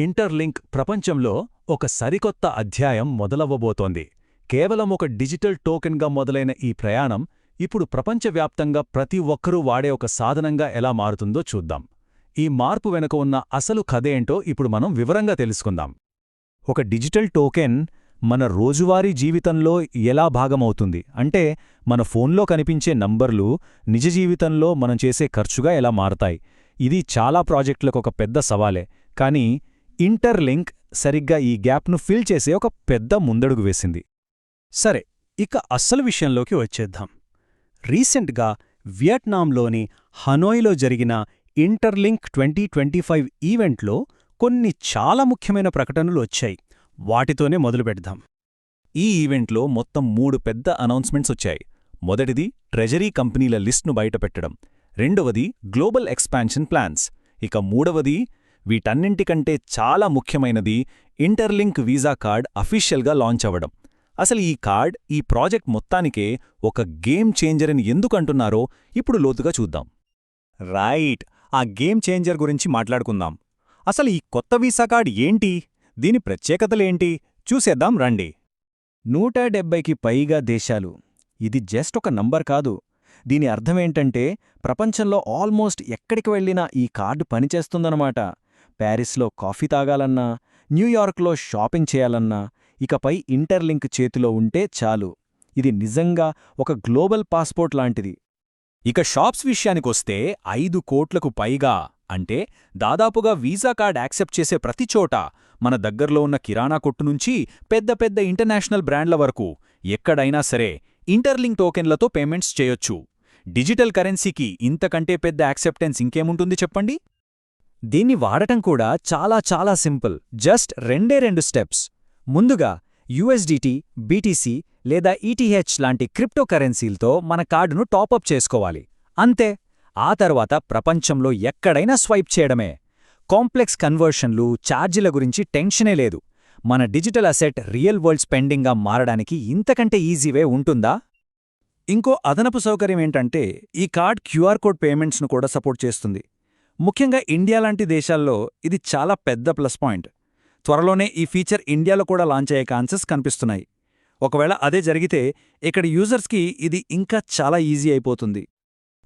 Interlink ప్రపంచంలో ఒక సరికొత్త అధ్యాయం మొదలవ్వబోతోంది. కేవలం ఒక డిజిటల్ టోకెన్గా మొదలైన ఈ ప్రయాణం ఇప్పుడు ప్రపంచవ్యాప్తంగా ప్రతి ఒక్కరూ వాడే ఒక సాధనంగా ఎలా మారుతుందో చూద్దాం. ఈ మార్పు వెనుక ఉన్న అసలు కథేంటో ఇప్పుడు మనం వివరంగా తెలుసుకుందాం. ఒక డిజిటల్ టోకెన్ మన రోజువారీ జీవితంలో ఎలా భాగమవుతుంది? అంటే మన ఫోన్లో కనిపించే నంబర్లు నిజ జీవితంలో మనం చేసే ఖర్చుగా ఎలా మారతాయి? ఇది చాలా ప్రాజెక్టులకు ఒక పెద్ద సవాలే. కానీ ఇంటర్లింక్ సరిగ్గా ఈ గ్యాప్ను ఫిల్ చేసే ఒక పెద్ద ముందడుగు వేసింది. సరే ఇక అస్సలు విషయంలోకి వచ్చేద్దాం. రీసెంట్గా వియట్నాంలోని హనోయ్లో జరిగిన ఇంటర్లింక్ ట్వంటీ ట్వంటీ ఫైవ్ ఈవెంట్లో కొన్ని చాలా ముఖ్యమైన ప్రకటనలు వచ్చాయి. వాటితోనే మొదలుపెడదాం ఈ ఈవెంట్లో మొత్తం మూడు పెద్ద అనౌన్స్మెంట్స్ వచ్చాయి. మొదటిది ట్రెజరీ కంపెనీల లిస్ట్ను బయటపెట్టడం. రెండవది గ్లోబల్ ఎక్స్పాన్షన్ ప్లాన్స్. ఇక మూడవది వీటన్నింటికంటే చాలా ముఖ్యమైనది ఇంటర్లింక్ వీసా కార్డ్ అఫీషియల్గా లాంచ్ అవ్వడం. అసలు ఈ కార్డ్ ఈ ప్రాజెక్ట్ మొత్తానికే ఒక గేమ్ చేంజర్ అని ఎందుకంటున్నారో ఇప్పుడు లోతుగా చూద్దాం. రైట్ ఆ గేమ్ చేంజర్ గురించి మాట్లాడుకుందాం. అసలు ఈ కొత్త వీసా కార్డ్ ఏంటి? దీని ప్రత్యేకతలేంటి? చూసేద్దాం రండి. నూట డెబ్బైకి పైగా దేశాలు. ఇది జస్ట్ ఒక నంబర్ కాదు. దీని అర్థమేంటంటే ప్రపంచంలో ఆల్మోస్ట్ ఎక్కడికి వెళ్ళినా ఈ కార్డు పనిచేస్తుందన్నమాట. ప్యారిస్లో కాఫీ తాగాలన్నా న్యూయార్క్లో షాపింగ్ చేయాలన్నా ఇకపై ఇంటర్లింక్ చేతిలో ఉంటే చాలు. ఇది నిజంగా ఒక గ్లోబల్ పాస్పోర్ట్ లాంటిది. ఇక షాప్స్ విషయానికొస్తే ఐదు కోట్లకు పైగా అంటే దాదాపుగా వీసా కార్డ్ యాక్సెప్ట్ చేసే ప్రతి చోట మన దగ్గర్లో ఉన్న కిరాణా కొట్టు నుంచి పెద్ద పెద్ద ఇంటర్నేషనల్ బ్రాండ్ల వరకు ఎక్కడైనా సరే ఇంటర్లింక్ టోకెన్లతో పేమెంట్స్ చేయొచ్చు. డిజిటల్ కరెన్సీకి ఇంతకంటే పెద్ద యాక్సెప్టెన్స్ ఇంకేముంటుంది చెప్పండి? దీన్ని వాడటం కూడా చాలా చాలా సింపుల్. జస్ట్ రెండే రెండు స్టెప్స్. ముందుగా యుఎస్డిటీ బీటీసీ లేదా ఈటీహెచ్ లాంటి క్రిప్టోకరెన్సీలతో మన కార్డును టాపప్ చేసుకోవాలి. అంతే. ఆ తర్వాత ప్రపంచంలో ఎక్కడైనా స్వైప్ చేయడమే. కాంప్లెక్స్ కన్వర్షన్లు ఛార్జీల గురించి టెన్షనే లేదు. మన డిజిటల్ అసెట్ రియల్ వరల్డ్ స్పెండింగ్గా మారడానికి ఇంతకంటే ఈజీవే ఉంటుందా? ఇంకో అదనపు సౌకర్యం ఏంటంటే ఈ కార్డ్ క్యూఆర్ కోడ్ పేమెంట్స్ను కూడా సపోర్ట్ చేస్తుంది. ముఖ్యంగా ఇండియా లాంటి దేశాల్లో ఇది చాలా పెద్ద ప్లస్ పాయింట్. త్వరలోనే ఈ ఫీచర్ ఇండియాలో కూడా లాంచ్ అయ్యే ఛాన్సెస్ కనిపిస్తున్నాయి. ఒకవేళ అదే జరిగితే ఇక్కడ యూజర్స్కి ఇది ఇంకా చాలా ఈజీ అయిపోతుంది.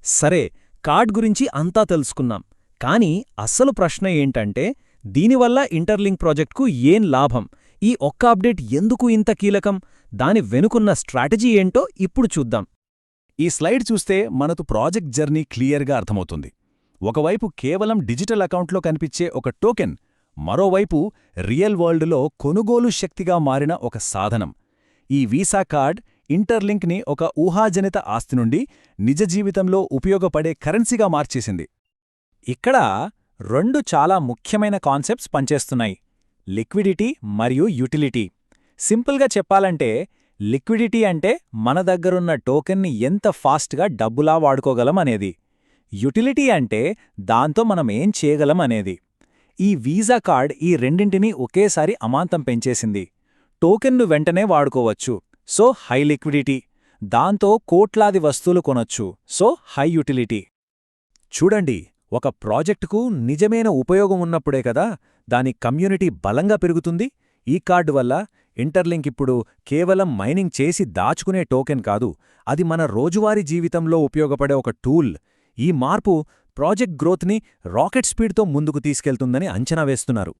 సరే కార్డ్ గురించి అంతా తెలుసుకున్నాం కానీ అస్సలు ప్రశ్న ఏంటంటే దీనివల్ల ఇంటర్లింక్ ప్రాజెక్ట్కు ఏం లాభం? ఈ ఒక్క అప్డేట్ ఎందుకు ఇంత కీలకం? దాని వెనుకున్న స్ట్రాటజీ ఏంటో ఇప్పుడు చూద్దాం. ఈ స్లైడ్ చూస్తే మనకు ప్రాజెక్ట్ జర్నీ క్లియర్గా అర్థమవుతుంది. ఒకవైపు కేవలం డిజిటల్ అకౌంట్లో కనిపించే ఒక టోకెన్ మరోవైపు రియల్ వరల్డ్లో కొనుగోలు శక్తిగా మారిన ఒక సాధనం. ఈ వీసా కార్డ్ ఇంటర్లింక్ని ఒక ఊహాజనిత ఆస్తి నుండి నిజ జీవితంలో ఉపయోగపడే కరెన్సీగా మార్చేసింది. ఇక్కడ రెండు చాలా ముఖ్యమైన కాన్సెప్ట్స్ పనిచేస్తున్నాయి. లిక్విడిటీ మరియు యుటిలిటీ. సింపుల్గా చెప్పాలంటే లిక్విడిటీ అంటే మన దగ్గరున్న టోకెన్ని ఎంత ఫాస్ట్గా డబ్బులా వాడుకోగలం అనేది. యుటిలిటీ అంటే దాంతో మనం ఏం చేయగలం అనేది. ఈ వీసా కార్డ్ ఈ రెండింటినీ ఒకేసారి అమాంతం పెంచేసింది. టోకెన్ను వెంటనే వాడుకోవచ్చు. So high liquidity. దాంతో కోట్లాది వస్తువులు కొనొచ్చు. So high utility. చూడండి ఒక ప్రాజెక్టుకు నిజమైన ఉపయోగం ఉన్నప్పుడే కదా దాని కమ్యూనిటీ బలంగా పెరుగుతుంది. ఈ కార్డు వల్ల ఇంటర్లింక్ ఇప్పుడు కేవలం మైనింగ్ చేసి దాచుకునే టోకెన్ కాదు. అది మన రోజువారీ జీవితంలో ఉపయోగపడే ఒక టూల్. ఈ మార్పు ప్రాజెక్ట్ గ్రోత్ని రాకెట్ స్పీడ్తో ముందుకు తీసుకెళ్తుందని అంచనా వేస్తున్నారు.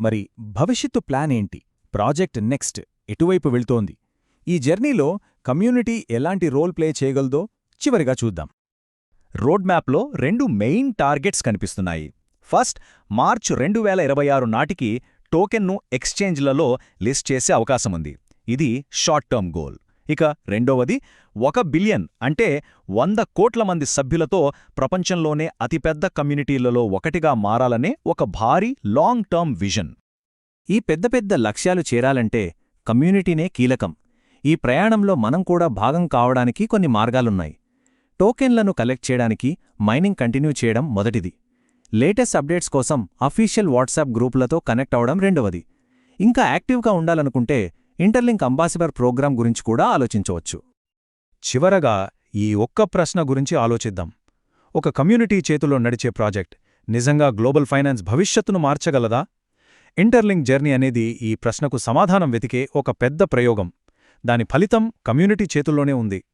మరి భవిష్యత్తు ప్లాన్ ఏంటి? ప్రాజెక్ట్ నెక్స్ట్ ఎటువైపు వెళ్తోంది? ఈ జర్నీలో కమ్యూనిటీ ఎలాంటి రోల్ ప్లే చేయగలదో చివరిగా చూద్దాం. రోడ్ మ్యాప్లో రెండు మెయిన్ టార్గెట్స్ కనిపిస్తున్నాయి. ఫస్ట్ మార్చ్ రెండు వేల ఇరవై ఆరు నాటికి టోకెన్ను ఎక్స్చేంజ్లలో లిస్ట్ చేసే అవకాశముంది. ఇది షార్ట్ టర్మ్ గోల్. ఇక రెండవది ఒక బిలియన్ అంటే వంద కోట్ల మంది సభ్యులతో ప్రపంచంలోనే అతిపెద్ద కమ్యూనిటీలలో ఒకటిగా మారాలనే ఒక భారీ లాంగ్ టర్మ్ విజన్ ఈ పెద్ద పెద్ద లక్ష్యాలు చేరాలంటే కమ్యూనిటీనే కీలకం. ఈ ప్రయాణంలో మనం కూడా భాగం కావడానికి కొన్ని మార్గాలున్నాయి. టోకెన్లను కలెక్ట్ చేయడానికి మైనింగ్ కంటిన్యూ చేయడం మొదటిది. లేటెస్ట్ అప్డేట్స్ కోసం అఫీషియల్ వాట్సాప్ గ్రూపులతో కనెక్ట్ అవడం రెండవది. ఇంకా యాక్టివ్గా ఉండాలనుకుంటే ఇంటర్లింక్ అంబాసిడర్ ప్రోగ్రాం గురించి కూడా ఆలోచించవచ్చు. చివరగా ఈ ఒక్క ప్రశ్న గురించి ఆలోచిద్దాం. ఒక కమ్యూనిటీ చేతుల్లో నడిచే ప్రాజెక్ట్ నిజంగా గ్లోబల్ ఫైనాన్స్ భవిష్యత్తును మార్చగలదా? ఇంటర్లింక్ జర్నీ అనేది ఈ ప్రశ్నకు సమాధానం వెతికే ఒక పెద్ద ప్రయోగం. దాని ఫలితం కమ్యూనిటీ చేతుల్లోనే ఉంది.